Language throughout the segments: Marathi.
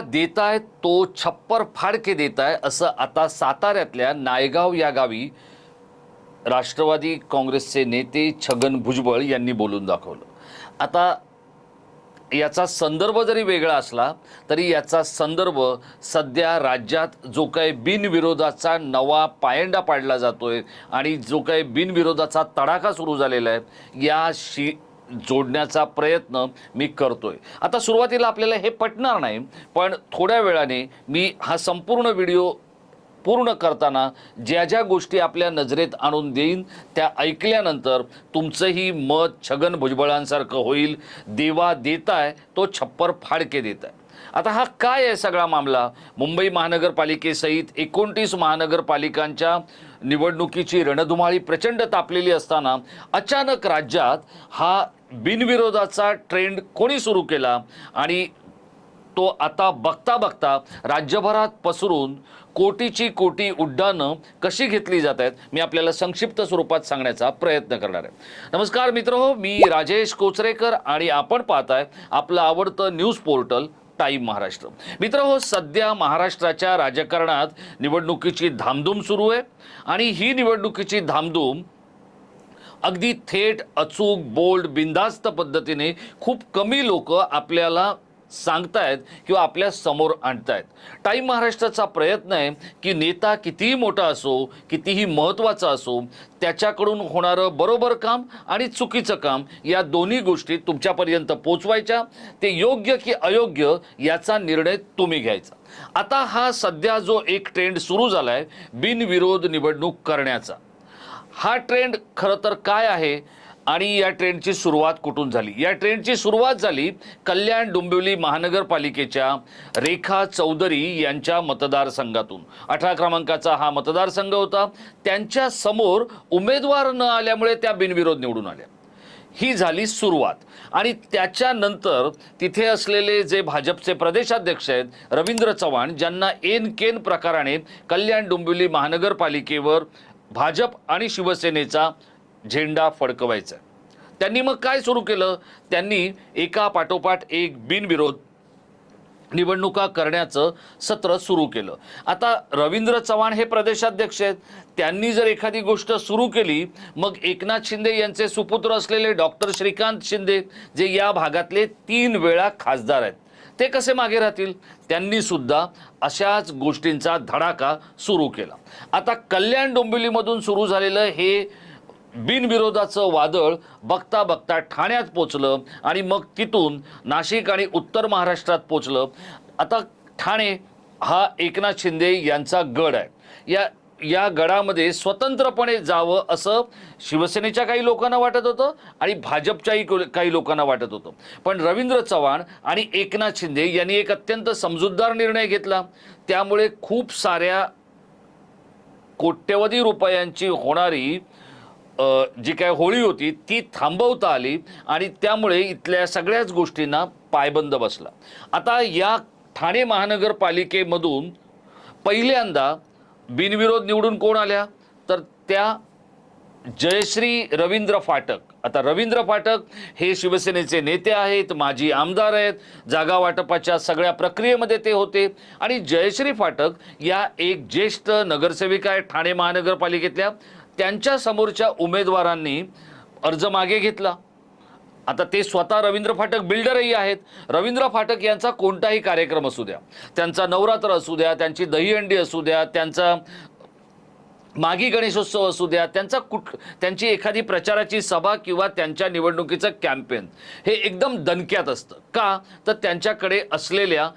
देताय तो छप्पर फाडके देताय असं आता साताऱ्यातल्या नायगाव या गावी राष्ट्रवादी काँग्रेसचे नेते छगन भुजबळ यांनी बोलून दाखवलं. आता याचा संदर्भ जरी वेगळा असला तरी याचा संदर्भ सध्या राज्यात जो काही बिनविरोधाचा नवा पायंडा पाडला जातोय आणि जो काही बिनविरोधाचा तडाखा सुरू झालेला आहे याशी जोडण्याचा प्रयत्न मी करतोय. आता सुरुवातीला आपल्याला हे पटणार नाही पण थोड्या वेळाने मी हा संपूर्ण व्हिडिओ पूर्ण करताना ज्या ज्या गोष्टी आपल्या नजरेत आणून देईन त्या ऐकल्यानंतर तुमचंही मत छगन भुजबळांसारखं होईल. देवा देताय तो छप्पर फाडके देत आहे आता हा काय आहे सगळा मामला? मुंबई महानगरपालिकेसहित एकोणतीस महानगरपालिकांच्या निवडणुकीची रणधुमाळी प्रचंड तापलेली असताना अचानक राज्यात हा बिनविरोधाचा ट्रेंड कोणी सुरू केला आणि तो आता बघता बघता राज्यभरात पसरून कोटीची कोटी उड्डाणं कशी घेतली जात आहेत मी आपल्याला संक्षिप्त स्वरूपात सांगण्याचा प्रयत्न करणार आहे. नमस्कार मित्र हो मी राजेश कोचरेकर आणि आपण पाहताय आपलं आवडतं न्यूज पोर्टल टाईम महाराष्ट्र. मित्र हो सध्या महाराष्ट्राच्या राजकारणात निवडणुकीची धामधूम सुरू आहे आणि ही निवडणुकीची धामधूम अगदी थेट अचूक बोल्ड बिंदास्त पद्धतीने खूप कमी लोक आपल्याला सांगतायत किंवा आपल्यासमोर आणतायत. टाईम महाराष्ट्राचा प्रयत्न आहे की नेता कितीही मोठा असो कितीही महत्त्वाचा असो त्याच्याकडून होणारं बरोबर काम आणि चुकीचं काम या दोन्ही गोष्टी तुमच्यापर्यंत पोचवायच्या. ते योग्य की अयोग्य याचा निर्णय तुम्ही घ्यायचा. आता हा सध्या जो एक ट्रेंड सुरू झाला आहे बिनविरोध निवडणूक करण्याचा. हा ट्रेंड खरं तर काय आहे आणि या ट्रेंडची सुरुवात कुठून झाली? या ट्रेंडची सुरुवात झाली कल्याण डोंबिवली महानगरपालिकेच्या रेखा चौधरी यांच्या मतदारसंघातून. अठरा क्रमांकाचा हा मतदारसंघ होता. त्यांच्यासमोर उमेदवार न आल्यामुळे त्या बिनविरोध निवडून आल्या. ही झाली सुरुवात. आणि त्याच्यानंतर तिथे असलेले जे भाजपचे प्रदेशाध्यक्ष आहेत रवींद्र चव्हाण ज्यांना एन केन प्रकाराने कल्याण डोंबिवली महानगरपालिकेवर भाजप आणि शिवसेनेचा झेंडा फडकवायचा. त्यांनी मग काय सुरू केलं? त्यांनी एका पाठोपाठ एक बिनविरोध निवडणुका करण्याचं सत्र सुरू केलं. आता रवींद्र चव्हाण हे प्रदेशाध्यक्ष आहेत. त्यांनी जर एखादी गोष्ट सुरू केली मग एकनाथ शिंदे यांचे सुपुत्र असलेले डॉक्टर श्रीकांत शिंदे जे या भागातले तीन वेळा खासदार आहेत. ते कसे मागे राहतील? त्यांनी सुद्धा अशाच गोष्टींचा धडाका सुरू केला. आता कल्याण डोंबिवलीमधून सुरू झालेलं हे बिनविरोधाचं वादळ बघता बघता ठाण्यात पोचलं आणि मग तिथून नाशिक आणि उत्तर महाराष्ट्रात पोचलं. आता ठाणे हा एकनाथ शिंदे यांचा गड आहे. या या गडामध्ये स्वतंत्रपणे जावं असं शिवसेनेच्या काही लोकांना वाटत होतं आणि भाजपच्याही को- काही लोकांना वाटत होतं. पण रवींद्र चव्हाण आणि एकनाथ शिंदे यांनी एक अत्यंत समजूतदार निर्णय घेतला. त्यामुळे खूप साऱ्या कोट्यवधी रुपयांची होणारी जी काय होळी होती ती थांबवता आली आणि त्यामुळे इथल्या सगळ्याच गोष्टींना पायबंद बसला. आता या ठाणे महानगरपालिकेमधून पहिल्यांदा बिनविरोध निवडून कोण आल्या? तर त्या जयश्री रवींद्र फाटक. आता रवींद्र फाटक हे शिवसेनेचे नेते आहेत माजी आमदार आहेत जागा वाटपाच्या सगळ्या प्रक्रियेमध्ये ते होते. आणि जयश्री फाटक या एक ज्येष्ठ नगरसेविका आहेत ठाणे महानगरपालिकेतल्या. त्यांच्या समोरच्या उमेदवारांनी अर्ज मागे घेतला. आता ते स्वतः रवींद्र फाटक बिल्डरही आहेत. रवींद्र फाटक यांचा कोणताही कार्यक्रम असू द्या. त्यांचा नवरात्र असू द्या त्यांची दहीहंडी असू द्या त्यांचा मागी गणेशोत्सव असू द्या त्यांचा कुठ त्यांची एखादी प्रचाराची सभा किंवा त्यांच्या निवडणुकीचं कॅम्पेन हे एकदम दणक्यात असतं. का? तर त्यांच्याकडे असलेल्या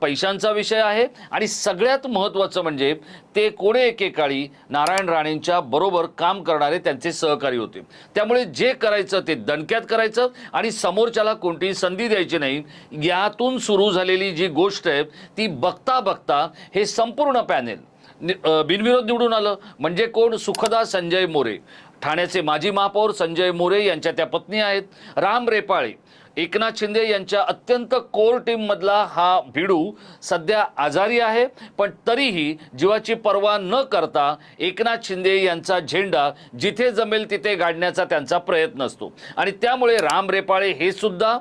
पैशांचा विषय आहे आणि सगळ्यात महत्त्वाचं म्हणजे ते कोणे एकेकाळी नारायण राणेंच्या बरोबर काम करणारे त्यांचे सहकारी होते. त्यामुळे जे करायचं ते दणक्यात करायचं आणि समोरच्याला कोणतीही संधी द्यायची नाही. यातून सुरू झालेली जी गोष्ट आहे ती बघता बघता हे संपूर्ण पॅनेल बिनविरोध निवडून आलं. म्हणजे कोण? सुखदा संजय मोरे. ठाण्याचे माजी महापौर संजय मोरे यांच्या त्या पत्नी आहेत. राम रेपाळे. एकनाथ शिंदे यांच्या अत्यंत कोर टीममधला हा भिडू सध्या आजारी आहे. पण तरीही जीवाची पर्वा न करता एकनाथ शिंदे यांचा झेंडा जिथे जमेल तिथे गाडण्याचा त्यांचा प्रयत्न असतो. आणि त्यामुळे राम रेपाळे हे सुद्धा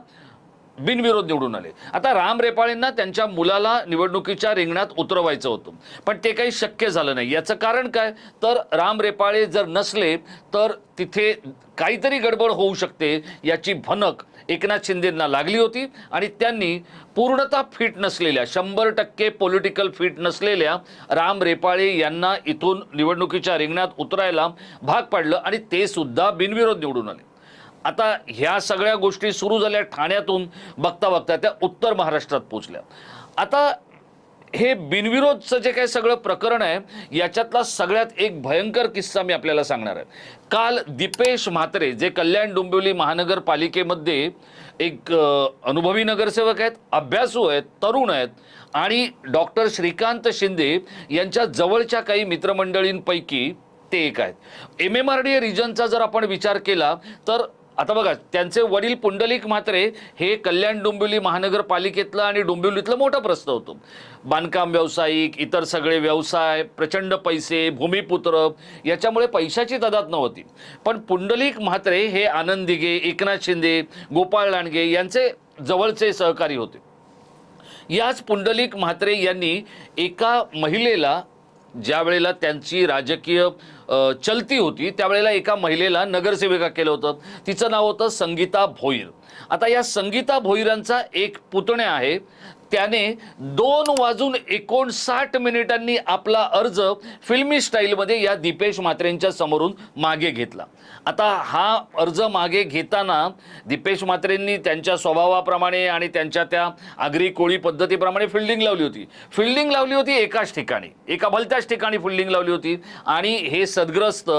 बिनविरोध निवडून आले. आता राम रेपाळेंना त्यांच्या मुलाला निवडणुकीच्या रिंगणात उतरवायचं होतं. पण ते काही शक्य झालं नाही. याचं कारण काय? तर राम रेपाळे जर नसले तर तिथे काहीतरी गडबड होऊ शकते याची भनक एकनाथ शिंदेंना लागली होती आणि त्यांनी पूर्णतः फिट नसलेल्या शंभर टक्के पॉलिटिकल फिट नसलेल्या राम रेपाळे यांना इथून निवडणुकीच्या रिंगणात उतरायला भाग पाडलं आणि ते सुद्धा बिनविरोध निवडून आले. आता ह्या सगळ्या गोष्टी सुरू झाल्या ठाण्यातून बघता बघता त्या उत्तर महाराष्ट्रात पोचल्या आता हे बिनविरोधचं जे काही सगळं प्रकरण आहे याच्यातला सगळ्यात एक भयंकर किस्सा मी आपल्याला सांगणार आहे. काल दीपेश म्हात्रे जे कल्याण डोंबिवली महानगरपालिकेमध्ये एक अनुभवी नगरसेवक आहेत अभ्यासू आहेत तरुण आहेत आणि डॉक्टर श्रीकांत शिंदे यांच्या जवळच्या काही मित्रमंडळींपैकी ते एक आहेत. एम एम आर डी रिजनचा जर आपण विचार केला तर आता बघा त्यांचे वडील पुंडलिक म्हात्रे हे कल्याण डोंबिवली महानगरपालिकेतलं आणि डोंबिवलीतलं मोठा प्रश्न होतो. बांधकाम व्यावसायिक इतर सगळे व्यवसाय प्रचंड पैसे भूमिपुत्र याच्यामुळे पैशाची तदात नव्हती. पण पुंडलिक म्हात्रे हे आनंद दिघे एकनाथ शिंदे गोपाळ लांडगे यांचे जवळचे सहकारी होते. याच पुंडलिक म्हात्रे यांनी एका महिलेला ज्या वेळेला त्यांची राजकीय चलती होती. त्यावेळेला एका महिलेला नगरसेविका केलं होतं. तिचं नाव होतं संगीता भोईर. आता या संगीता भोईरांचा एक पुतण्या आहे. त्याने दोन वाजून एकोणसाठ मिनिटांनी आपला अर्ज फिल्मी स्टाईलमध्ये या दीपेश म्हात्रेंच्या समोरून मागे घेतला. आता हा अर्ज मागे घेताना दीपेश म्हात्रेंनी त्यांच्या स्वभावाप्रमाणे आणि त्यांच्या त्या आगरी कोळी पद्धतीप्रमाणे फिल्डिंग लावली होती. फिल्डिंग लावली होती एकाच ठिकाणी एका भलत्याच ठिकाणी फिल्डिंग लावली होती. आणि हे सदग्रस्त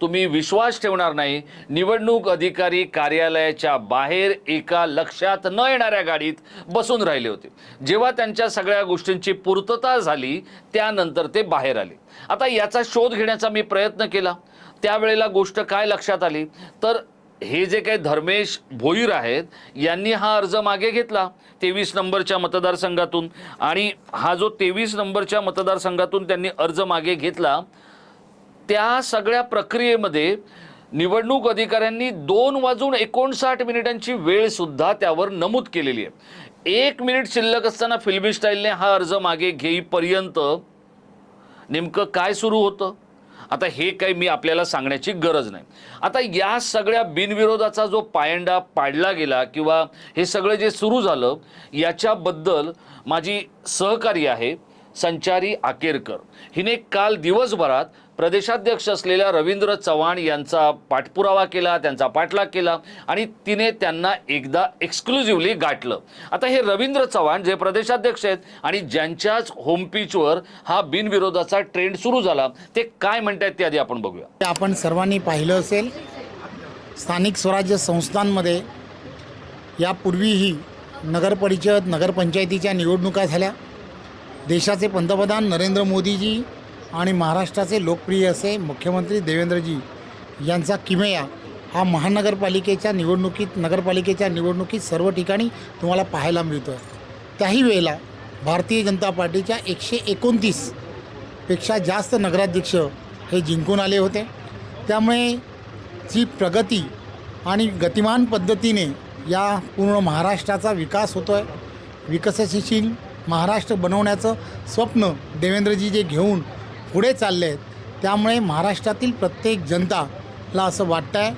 तुम्ही विश्वास ठेवणार नाही. निवडणूक अधिकारी कार्यालयाच्या बाहेर एका लक्षात न येणाऱ्या गाडीत बसून राहिले होते. जेव्हा त्यांच्या सगळ्या गोष्टींची पूर्तता झाली त्यानंतर ते बाहेर आले. आता याचा शोध घेण्याचा मी प्रयत्न केला. त्यावेळेला गोष्ट काय लक्षात आली? तर हे जे काही धर्मेश भोईर आहेत यांनी हा अर्ज मागे घेतला तेवीस नंबरच्या मतदारसंघातून. आणि हा जो तेवीस नंबरच्या मतदारसंघातून त्यांनी अर्ज मागे घेतला त्या सगळ्या प्रक्रियेमध्ये निवडणूक अधिकाऱ्यांनी दोन वाजून एकोणसाठ मिनिटांची वेळ सुद्धा त्यावर नमूद केलेली आहे. एक मिनिट शिल्लक असताना फिल्मी स्टाईलने हा अर्ज मागे घेईपर्यंत नेमकं काय सुरू होतं? आता हे काही मी आपल्याला सांगण्याची गरज नाही. आता या सगळ्या बिनविरोधाचा जो पायंडा पाडला गेला किंवा हे सगळं जे सुरू झालं याच्याबद्दल माझी सहकारी आहे संचारी आकेरकर. हिने काल दिवसभरात प्रदेशाध्यक्ष असलेल्या रवींद्र चव्हाण यांचा पाठपुरावा केला त्यांचा पाठलाग केला आणि तिने त्यांना एकदा एक्सक्लुझिव्हली गाठलं. आता हे रवींद्र चव्हाण जे प्रदेशाध्यक्ष आहेत आणि ज्यांच्याच होमपीचवर हा बिनविरोधाचा ट्रेंड सुरू झाला ते काय म्हणतात ते आधी आपण बघूया. ते आपण सर्वांनी पाहिलं असेल स्थानिक स्वराज्य संस्थांमध्ये यापूर्वीही नगरपरिषद नगरपंचायतीच्या निवडणुका झाल्या. देशाचे पंतप्रधान नरेंद्र मोदीजी आणि महाराष्ट्राचे लोकप्रिय असे मुख्यमंत्री देवेंद्रजी यांचा किमया हा महानगरपालिकेच्या निवडणुकीत नगरपालिकेच्या निवडणुकीत सर्व ठिकाणी तुम्हाला पाहायला मिळतो. आहे त्याही वेळेला भारतीय जनता पार्टीच्या एकशे एकोणतीसपेक्षा जास्त नगराध्यक्ष हे जिंकून आले होते. त्यामुळे जी प्रगती आणि गतिमान पद्धतीने या पूर्ण महाराष्ट्राचा विकास होतो आहे विकसनशील महाराष्ट्र बनवण्याचं स्वप्न देवेंद्रजी जे घेऊन पुढे चालले आहेत. त्यामुळे महाराष्ट्रातील प्रत्येक जनताला असं वाटतं आहे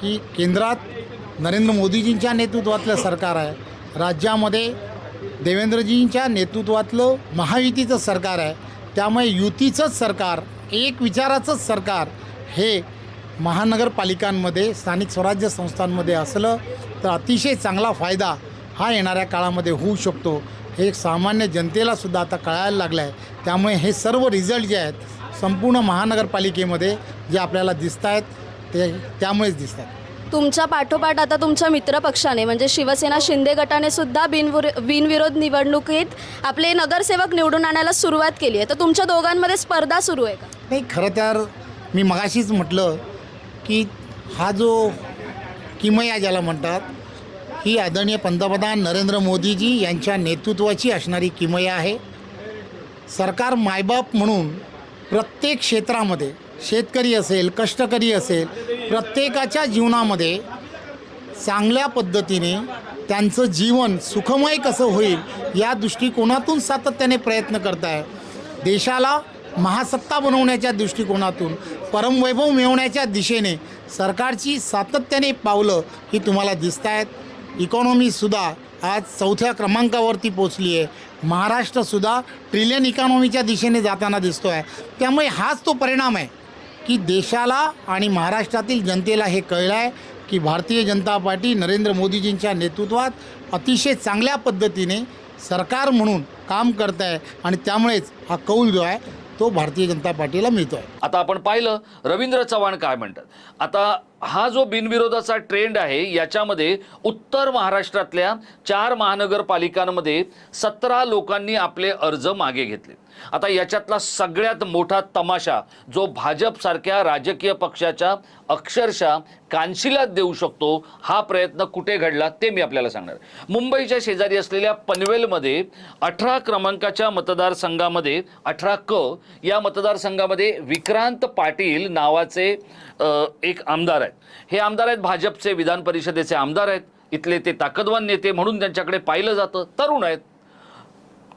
की केंद्रात नरेंद्र मोदीजींच्या नेतृत्वातलं सरकार आहे. राज्यामध्ये देवेंद्रजींच्या नेतृत्वातलं महायुतीचं सरकार आहे. त्यामुळे युतीचंच सरकार एक विचाराचंच सरकार हे महानगरपालिकांमध्ये स्थानिक स्वराज्य संस्थांमध्ये असलं तर अतिशय चांगला फायदा हा येणाऱ्या काळामध्ये होऊ शकतो. हे सामान्य जनतेला सुद्धा आता कळायला लागलं आहे त्यामुळे हे सर्व रिझल्ट जे आहेत संपूर्ण महानगरपालिकेमध्ये जे आपल्याला दिसत आहेत ते त्यामुळेच दिसत आहेत तुमच्या पाठोपाठ आता तुमच्या मित्रपक्षाने म्हणजे शिवसेना शिंदे गटाने सुद्धा बिनविर बिनविरोध निवडणुकीत आपले नगरसेवक निवडून आणायला सुरुवात केली आहे. तर तुमच्या दोघांमध्ये स्पर्धा सुरू आहे का? नाही खरं तर मी मगाशीच म्हटलं की हा जो किमया ज्याला म्हणतात ही आदरणीय पंतप्रधान नरेंद्र मोदीजी यांच्या नेतृत्वाची असणारी किमया आहे. सरकार मायबाप म्हणून प्रत्येक क्षेत्रामध्ये शेतकरी असेल कष्टकरी असेल प्रत्येकाच्या जीवनामध्ये चांगल्या पद्धतीने त्यांचं जीवन सुखमय कसं होईल या दृष्टिकोनातून सातत्याने प्रयत्न करत आहे देशाला महासत्ता बनवण्याच्या दृष्टिकोनातून परमवैभव मिळवण्याच्या दिशेने सरकारची सातत्याने पावलं ही तुम्हाला दिसत आहेत इकॉनॉमीसुद्धा आज चौथ्या क्रमांकावरती पोचली आहे. महाराष्ट्रसुद्धा ट्रिलियन इकॉनॉमीच्या दिशेने जाताना दिसतो आहे त्यामुळे हाच तो परिणाम आहे की देशाला आणि महाराष्ट्रातील जनतेला हे कळलं आहे की भारतीय जनता पार्टी नरेंद्र मोदीजींच्या नेतृत्वात अतिशय चांगल्या पद्धतीने सरकार म्हणून काम करत आहे आणि त्यामुळेच हा कौल जो आहे तो भारतीय जनता पार्टीला मिळतो आहे आता आपण पाहिलं रवींद्र चव्हाण काय म्हणतात? आता हा जो बिनविरोधाचा ट्रेंड आहे याच्यामध्ये उत्तर महाराष्ट्रातल्या चार महानगरपालिकांमध्ये सतरा लोकांनी आपले अर्ज मागे घेतले. आता याच्यातला सगळ्यात मोठा तमाशा जो भाजपसारख्या राजकीय पक्षाच्या अक्षरशः कानशिलात देऊ शकतो हा प्रयत्न कुठे घडला ते मी आपल्याला सांगणार. मुंबईच्या शेजारी असलेल्या पनवेलमध्ये अठरा क्रमांकाच्या मतदारसंघामध्ये अठरा क या मतदारसंघामध्ये विक्रांत पाटील नावाचे एक आमदार आहेत. हे आमदार आहेत भाजपचे विधान परिषदेचे आमदार आहेत. इथले ते ताकदवान नेते म्हणून त्यांच्याकडे पाहिलं जातं. तरुण आहेत.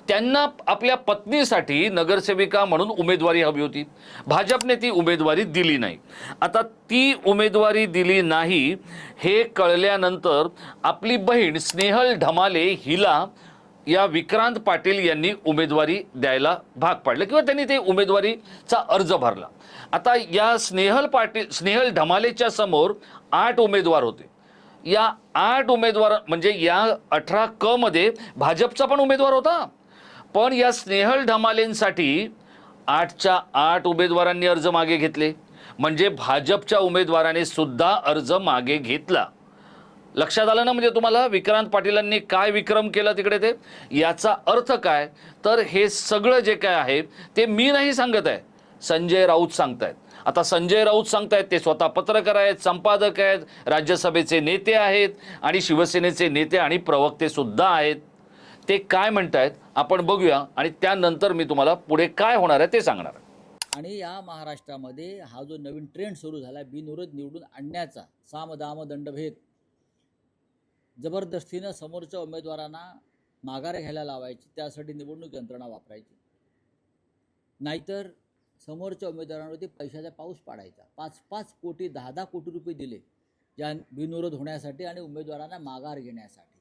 त्यांना आपल्या पत्नीसाठी नगरसेविका म्हणून उमेदवारी हवी होती. भाजपने ती उमेदवारी दिली नाही. आता ती उमेदवारी दिली नाही हे कळल्यानंतर आपली बहीण स्नेहल ढमाले हिला या विक्रांत पाटील यांनी उमेदवारी द्यायला भाग पाडलं किंवा त्यांनी ते उमेदवारीचा अर्ज भरला. आता या स्नेहल पाटील स्नेहल ढमालेच्या समोर आठ उमेदवार होते. या आठ उमेदवार म्हणजे या अठरा क मध्ये भाजपचा पण उमेदवार होता. पण या स्नेहल ढमालेंसाठी आठच्या आठ उमेदवारांनी अर्ज मागे घेतले. म्हणजे भाजपच्या उमेदवाराने सुद्धा अर्ज मागे घेतला. लक्षात आलं ना म्हणजे तुम्हाला? विक्रांत पाटीलांनी काय विक्रम केला तिकडे ते? याचा अर्थ काय? तर हे सगळं जे काय आहे ते मी नाही सांगत आहे. संजय राऊत सांगतायत. आता संजय राऊत सांगतायत ते स्वतः पत्रकार आहेत संपादक आहेत राज्यसभेचे नेते आहेत आणि शिवसेनेचे नेते आणि प्रवक्ते सुद्धा आहेत. ते काय म्हणतायत आपण बघूया आणि त्यानंतर मी तुम्हाला पुढे काय होणार आहे ते सांगणार. आणि या महाराष्ट्रामध्ये हा जो नवीन ट्रेंड सुरू झाला आहे बिनविरोध निवडून आणण्याचा साम दाम दंडभेद जबरदस्तीनं समोरच्या उमेदवारांना माघार घ्यायला लावायची त्यासाठी निवडणूक यंत्रणा वापरायची. नाहीतर समोरच्या उमेदवारांवरती पैशाचा पाऊस पाडायचा. पाच पाच कोटी दहा दहा कोटी रुपये दिले ज्या बिनविरोध होण्यासाठी आणि उमेदवारांना माघार घेण्यासाठी.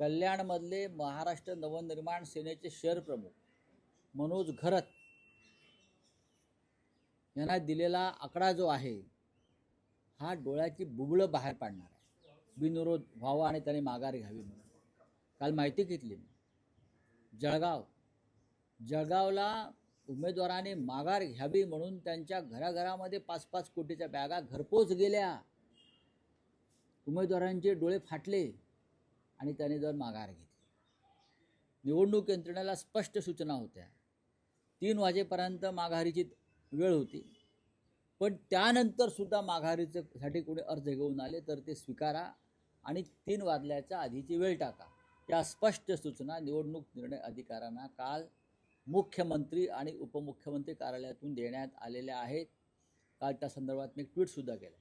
कल्याणमधले महाराष्ट्र नवनिर्माण सेनेचे शहर प्रमुख मनोज घरत यांना दिलेला आकडा जो आहे हा डोळ्याची बुबळं बाहेर पाडणार आहे. बिनविरोध व्हावा आणि त्याने माघार घ्यावी म्हणून. काल माहिती घेतली मी. जळगाव. जळगावला उमेदवाराने माघार घ्यावी म्हणून त्यांच्या घराघरामध्ये पाच पाच कोटीच्या बॅगा घरपोच गेल्या. उमेदवारांचे डोळे फाटले. आणि त्याने जर माघार घेतली. निवडणूक यंत्रणेला स्पष्ट सूचना होत्या. तीन वाजेपर्यंत माघारीची वेळ होती. पण त्यानंतरसुद्धा माघारीचं साठी कोणी अर्ज घेऊन आले तर ते स्वीकारा आणि तीन वाजल्याच्या आधीची वेळ टाका. या स्पष्ट सूचना निवडणूक निर्णय अधिकाऱ्यांना काल मुख्यमंत्री आणि उपमुख्यमंत्री कार्यालयातून देण्यात आलेल्या आहेत. काल त्या संदर्भात मी एक ट्विटसुद्धा केलं.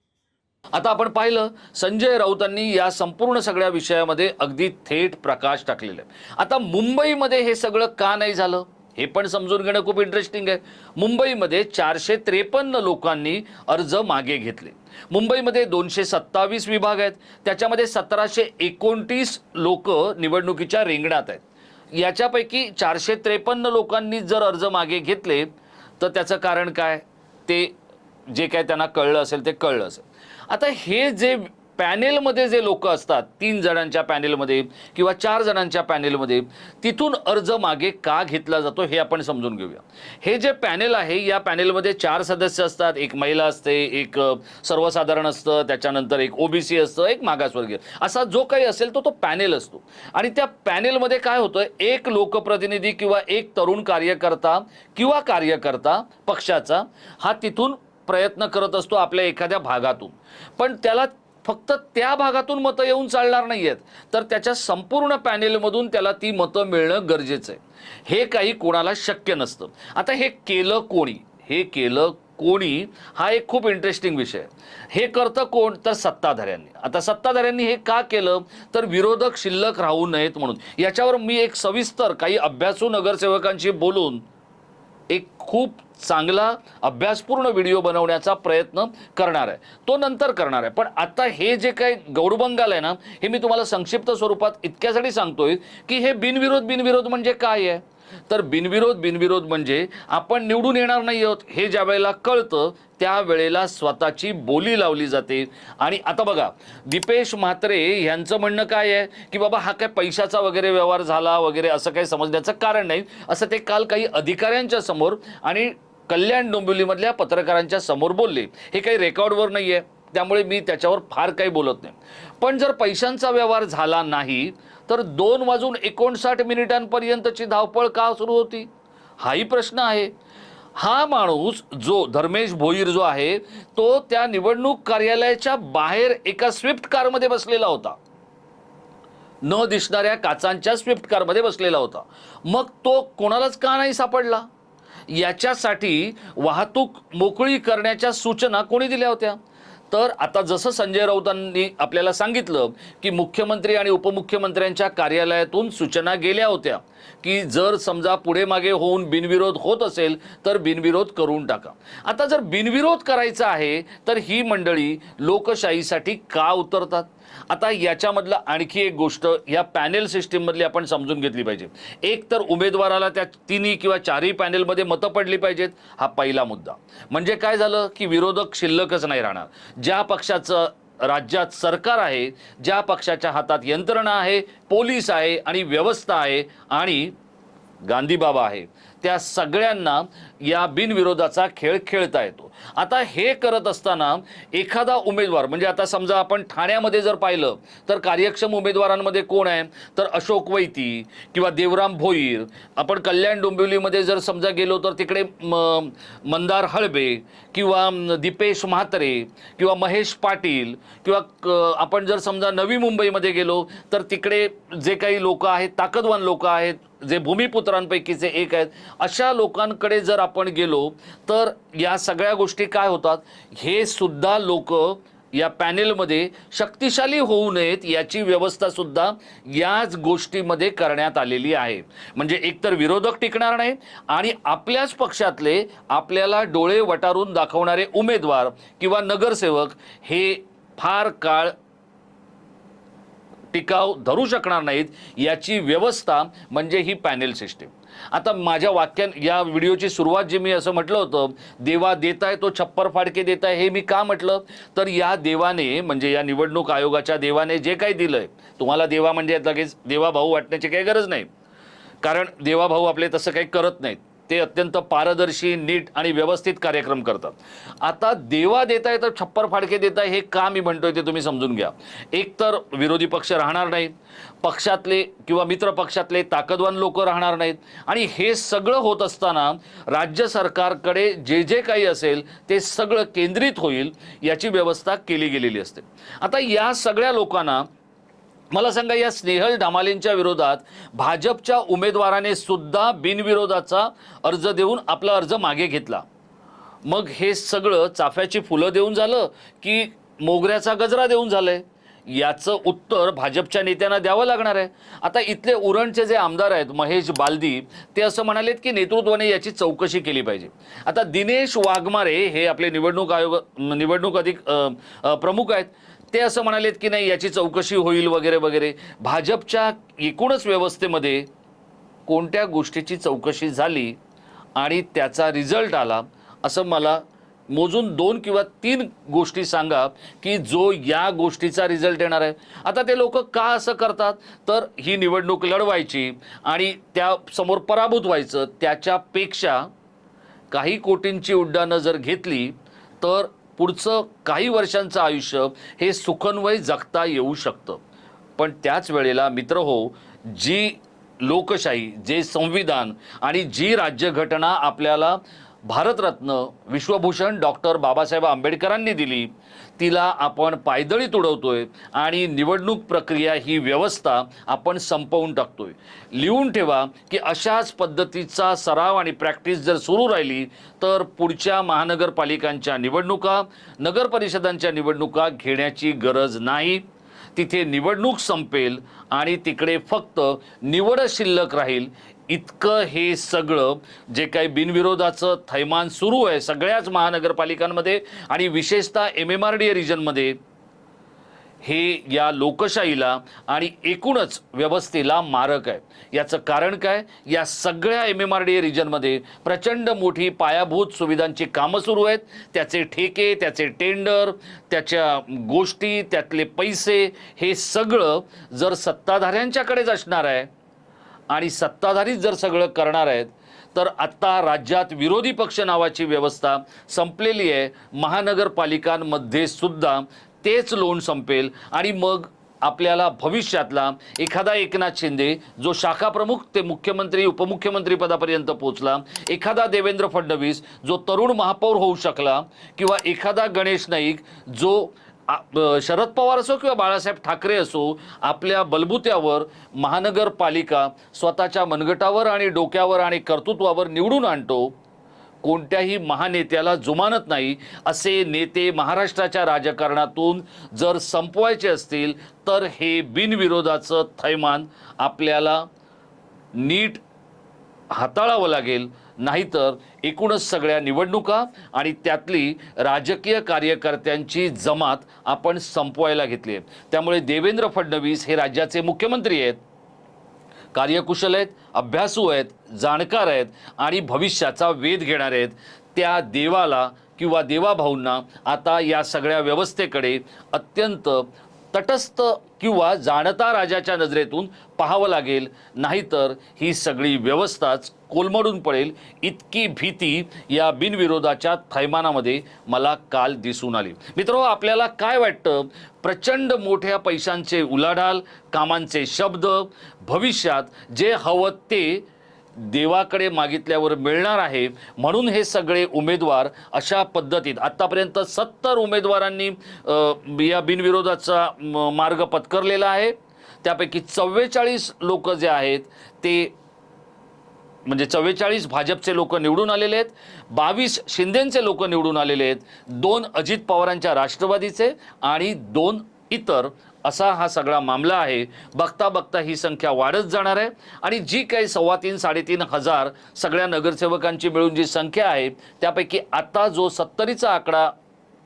आता आपण पाहिलं संजय राऊतांनी या संपूर्ण सगळ्या विषयामध्ये अगदी थेट प्रकाश टाकलेला आहे. आता मुंबईमध्ये हे सगळं का नाही झालं? हे पण समजून घेणं खूप इंटरेस्टिंग आहे. मुंबईमध्ये चारशे त्रेपन्न लोकांनी अर्ज मागे घेतले. मुंबईमध्ये दोनशे सत्तावीस विभाग आहेत. त्याच्यामध्ये सतराशे एकोणतीस लोक निवडणुकीच्या रिंगणात आहेत. याच्यापैकी चारशे त्रेपन्न लोकांनी जर अर्ज मागे घेतले तर त्याचं कारण काय? ते जे काय त्यांना कळलं असेल ते कळलं असेल. आता हे जे पॅनेलमध्ये जे लोक असतात तीन जणांच्या पॅनेलमध्ये किंवा चार जणांच्या पॅनेलमध्ये तिथून अर्ज मागे का घेतला जातो हे आपण समजून घेऊया. हे जे पॅनेल आहे या पॅनेलमध्ये चार सदस्य असतात. एक महिला असते एक सर्वसाधारण असतं त्याच्यानंतर एक ओबीसी असतं एक मागासवर्गीय. असा जो काही असेल तो तो पॅनेल असतो. आणि त्या पॅनेलमध्ये काय होतं एक लोकप्रतिनिधी किंवा एक तरुण कार्यकर्ता किंवा कार्यकर्ता पक्षाचा हा तिथून प्रयत्न करत असतो आपल्या एखाद्या भागातून. पण त्याला फक्त त्या भागातून मतं येऊन चालणार नाही आहेत तर त्याच्या संपूर्ण पॅनेलमधून त्याला ती मतं मिळणं गरजेचं आहे. हे काही कोणाला शक्य नसतं. आता हे केलं कोणी? हे केलं कोणी? हा एक खूप इंटरेस्टिंग विषय हे करतं कोण? तर सत्ताधाऱ्यांनी. आता सत्ताधाऱ्यांनी हे का केलं? तर विरोधक शिल्लक राहू नयेत म्हणून. याच्यावर मी एक सविस्तर काही अभ्यासू नगरसेवकांशी बोलून एक खूप चांगला अभ्यासपूर्ण व्हिडिओ बनवण्याचा प्रयत्न करणार आहे. तो नंतर करणार आहे. पण आता हे जे काही गौडबंगाल आहे ना हे मी तुम्हाला संक्षिप्त स्वरूपात इतक्यासाठी सांगतोय की हे बिनविरोध बिनविरोध म्हणजे काय आहे? तर बिनविरोध बिनविरोध म्हणजे आपण निवडून येणार नाही आहोत हे ज्या वेळेला कळतं त्या वेळेला स्वतःची बोली लावली जाते. आणि आता बघा दीपेश म्हात्रे यांचं म्हणणं काय आहे? की बाबा हा काय पैशाचा वगैरे व्यवहार झाला वगैरे असं काही समजण्याचं कारण नाही. असं ते काल काही अधिकाऱ्यांच्या समोर आणि कल्याण डोंबिवलीमधल्या पत्रकारांच्या समोर बोलले. हे काही रेकॉर्डवर नाही आहे त्यामुळे मी त्याच्यावर फार काही बोलत नाही. पण जर पैशांचा व्यवहार झाला नाही तर दोन वाजून एकोणसाठ मिनिटांपर्यंतची धावपळ का सुरू होती? हाही प्रश्न आहे. हा माणूस जो धर्मेश भोईर जो आहे तो त्या निवडणूक कार्यालयाच्या बाहेर एका स्विफ्ट कारमध्ये बसलेला होता. न दिसणाऱ्या काचांच्या स्विफ्ट कारमध्ये बसलेला होता. मग तो कोणालाच का नाही सापडला? याच्यासाठी वाहतूक मोकळी करण्याच्या सूचना कोणी दिल्या होत्या? तर आता जसं संजय राऊतांनी आपल्याला सांगितलं की मुख्यमंत्री आणि उपमुख्यमंत्र्यांच्या कार्यालयातून सूचना गेल्या होत्या की जर समजा पुढे मागे होऊन बिनविरोध होत असेल तर बिनविरोध करून टाका. आता जर बिनविरोध करायचा आहे तर ही मंडळी लोकशाहीसाठी का उतरतात? आता याच्यामधलं आणखी एक गोष्ट या पॅनेल सिस्टीममधली आपण समजून घेतली पाहिजे. एक तर उमेदवाराला त्या तिन्ही किंवा चारही पॅनेलमध्ये मतं पडली पाहिजेत हा पहिला मुद्दा. म्हणजे काय झालं की विरोधक शिल्लकच नाही राहणार. ज्या पक्षाचं राज्यात सरकार आहे ज्या पक्षाच्या हातात यंत्रणा आहे पोलीस आहे आणि व्यवस्था आहे आणि गांधीबाबा आहे त्या सगळ्यांना या बिनविरोधाचा खेळ खेळता येतो. आता हे करत असताना एखादा उमेदवार म्हणजे आता समजा आपण ठाण्यामध्ये जर पाहिलं तर कार्यक्षम उमेदवारांमध्ये कोण आहे? तर अशोक वैती किंवा देवराम भोईर. आपण कल्याण डोंबिवलीमध्ये जर समजा गेलो तर तिकडे म मंदार हळबे किंवा दीपेश म्हात्रे किंवा महेश पाटील किंवा आपण जर समजा नवी मुंबईमध्ये गेलो तर तिकडे जे काही लोक आहेत ताकदवान लोक आहेत जे भूमिपुत्रांपैकीचे एक आहेत अशा लोकांकडे जर आपण गेलो तर या सगळ्या गोष्टी गोष्टी काय होतात हे सुद्धा लोक या पॅनेलमध्ये शक्तिशाली होऊ नयेत याची व्यवस्था सुद्धा याच गोष्टीमध्ये करण्यात आलेली आहे. म्हणजे एकतर विरोधक टिकणार नाही आणि आपल्याच पक्षातले आपल्याला डोळे वटारून दाखवणारे उमेदवार किंवा नगरसेवक हे फार काळ टिकाव धरू शकणार नाहीत याची व्यवस्था म्हणजे ही पॅनेल सिस्टीम आता माझ्या वाक्यां या व्हिडिओची सुरुवात जी मी असं म्हटलं होतं देवा देत आहे तो छप्पर फाडके देत आहे हे मी का म्हटलं? तर या देवाने म्हणजे या निवडणूक आयोगाच्या देवाने जे काही दिलं आहे तुम्हाला देवा म्हणजे लगेच देवा भाऊ वाटण्याची काही गरज नाही. कारण देवा भाऊ आपले तसं काही करत नाहीत. ते अत्यंत पारदर्शी नीट आणि व्यवस्थित कार्यक्रम करतात. आता देवा देता येतं छप्पर फाडके देताय हे का मी म्हणतोय ते तुम्ही समजून घ्या. एक तर विरोधी पक्ष राहणार नाहीत. पक्षातले किंवा मित्र पक्षातले ताकदवान लोक राहणार नाहीत. आणि हे सगळं होत असताना राज्य सरकारकडे जे जे काही असेल ते सगळं केंद्रित होईल याची व्यवस्था केली गेलेली असते. आता या सगळ्या लोकांना मला सांगा या स्नेहल डामालेंच्या विरोधात भाजपच्या उमेदवाराने सुद्धा बिनविरोधाचा अर्ज देऊन आपला अर्ज मागे घेतला. मग हे सगळं चाफ्याची फुलं देऊन झालं की मोगऱ्याचा गजरा देऊन झालं आहे याचं उत्तर भाजपच्या नेत्यांना द्यावं लागणार आहे. आता इथले उरणचे जे आमदार आहेत महेश बालदी ते असं म्हणालेत की नेतृत्वाने याची चौकशी केली पाहिजे. आता दिनेश वाघमारे हे आपले निवडणूक आयोग निवडणूक अधिक प्रमुख आहेत. ते असं म्हणालेत की नाही याची चौकशी होईल वगैरे वगैरे. भाजपच्या एकूणच व्यवस्थेमध्ये कोणत्या गोष्टीची चौकशी झाली आणि त्याचा रिझल्ट आला असं मला मोजून दोन किंवा तीन गोष्टी सांगा की जो या गोष्टीचा रिझल्ट येणार आहे. आता ते लोक का असं करतात? तर ही निवडणूक लढवायची आणि त्या समोर पराभूत व्हायचं त्याच्यापेक्षा काही कोटींची उड्डाणं जर घेतली तर पुढचं काही वर्षांचं आयुष्य हे सुखन्वय जगता येऊ शकतं. पण त्याच वेळेला मित्र हो जी लोकशाही जे संविधान आणि जी राज्यघटना आपल्याला भारतरत्न विश्वभूषण डॉक्टर बाबासाहेब आंबेडकरांनी दिली तिला आपण पायदळी तुडवतोय आणि निवडणूक प्रक्रिया ही व्यवस्था आपण संपवून टाकतोय. लिहून ठेवा की अशाच पद्धतीचा सराव आणि प्रॅक्टिस जर सुरू राहिली तर पुढच्या महानगरपालिकांच्या निवडणुका नगरपरिषदांच्या निवडणुका घेण्याची गरज नाही. तिथे निवडणूक संपेल आणि तिकडे फक्त निवड शिल्लक राहील. इतकं हे सगळं जे काही बिनविरोधाचं थैमान सुरू आहे सगळ्याच महानगरपालिकांमध्ये आणि विशेषतः M M R D A रिजनमध्ये हे या लोकशाहीला आणि एकूणच व्यवस्थेला मारक आहे. याचं कारण काय? या सगळ्या M M R D A रिजनमध्ये प्रचंड मोठी पायाभूत सुविधांची कामं सुरू आहेत. त्याचे ठेके त्याचे टेंडर त्याच्या गोष्टी त्यातले पैसे हे सगळं जर सत्ताधाऱ्यांच्याकडेच असणार आहे आणि सत्ताधारीच जर सगळं करणार आहेत तर आत्ता राज्यात विरोधी पक्ष नावाची व्यवस्था संपलेली आहे. महानगरपालिकांमध्ये सुद्धा तेच लोन संपेल आणि मग आपल्याला भविष्यातला एखादा एकनाथ शिंदे जो शाखा प्रमुख ते मुख्यमंत्री उपमुख्यमंत्री पदापर्यंत पोहोचला एखादा देवेंद्र फडणवीस जो तरुण महापौर होऊ शकला किंवा एखादा गणेश नाईक जो शरद पवार असो किंवा बाळासाहेब ठाकरे असो आपल्या बलबुत्यावर महानगरपालिका स्वतःच्या मनगटावर आणि डोक्यावर आणि कर्तृत्वावर निवडून आणतो. कोणत्याही महानेत्याला जुमानत नाही. असे नेते महाराष्ट्राच्या राजकारणातून जर संपवायचे असतील तर हे बिनविरोधाचं थैमान आपल्याला नीट हाताळावं लागेल. नाहीतर एकूणच सगळ्या निवडणुका आणि त्यातली राजकीय कार्यकर्त्यांची जमात आपण संपवायला घेतली आहे. त्यामुळे देवेंद्र फडणवीस हे राज्याचे मुख्यमंत्री आहेत कार्यकुशल आहेत अभ्यासू आहेत जाणकार आहेत आणि भविष्याचा वेध घेणार आहेत. त्या देवाला किंवा देवाभाऊंना आता या सगळ्या व्यवस्थेकडे अत्यंत तटस्थ किंवा जाणता राजाच्या नजरेतून पाहावं लागेल. नाहीतर ही सगळी व्यवस्थाच कोलमडून पडेल. इतकी भीती या बिनविरोधाच्या थैमानामध्ये मला काल दिसून आली. मित्र आपल्याला काय वाटतं? प्रचंड मोठ्या पैशांचे उलाढाल कामांचे शब्द भविष्यात जे हवं ते देवाकडे मागितल्यावर मिळणार आहे. म्हणून हे सगळे उमेदवार अशा पद्धतीत आत्तापर्यंत सत्तर उमेदवारांनी या बिनविरोधाचा म, मार्ग पत्करलेला आहे. त्यापैकी चव्वेचाळीस लोक जे आहेत ते म्हणजे चव्वेचाळीस भाजपचे लोक निवडून आलेले आहेत बावीस शिंदेचे लोक निवडून आलेले आहेत दोन अजित पवारांच्या राष्ट्रवादीचे आणि दोन इतर असा हा सगळा मामला आहे. बघता बघता ही संख्या वाढत जाणार आहे आणि जी काही सव्वा तीन साडेतीन हजार सगळ्या नगरसेवकांची मिळून जी संख्या आहे त्यापैकी आता जो सत्तरीचा आकडा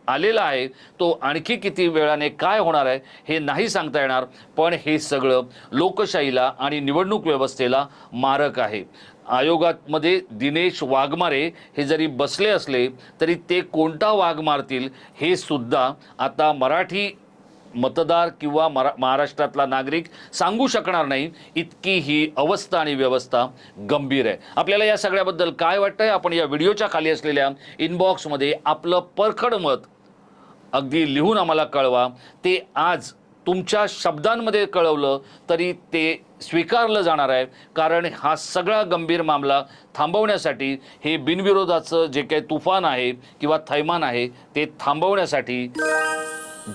आलेला आहे तो आणखी किती वेळाने काय होणार आहे हे नाही सांगता येणार पण हे सगळं लोकशाहीला आणि निवडणूक व्यवस्थेला मारक आहे. आयोगामध्ये दिनेश वाघमारे हे जरी बसले असले तरी ते कोणता वाघ मारतील हे सुद्धा आता मराठी मतदार किंवा मरा महाराष्ट्रातला नागरिक सांगू शकणार नाही. इतकी ही अवस्था आणि व्यवस्था गंभीर आहे. आपल्याला या सगळ्याबद्दल काय वाटतंय? आपण या व्हिडिओच्या खाली असलेल्या इनबॉक्समध्ये आपलं परखड मत अगदी लिहून आम्हाला कळवा. ते आज तुमच्या शब्दांमध्ये कळवलं तरी ते स्वीकारलं जाणार आहे. कारण हा सगळा गंभीर मामला थांबवण्यासाठी हे बिनविरोधाचं जे काही तुफान आहे किंवा थैमान आहे ते थांबवण्यासाठी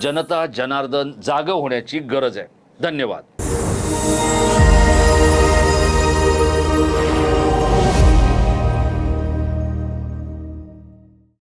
जनता जनार्दन जागं होण्याची गरज आहे. धन्यवाद.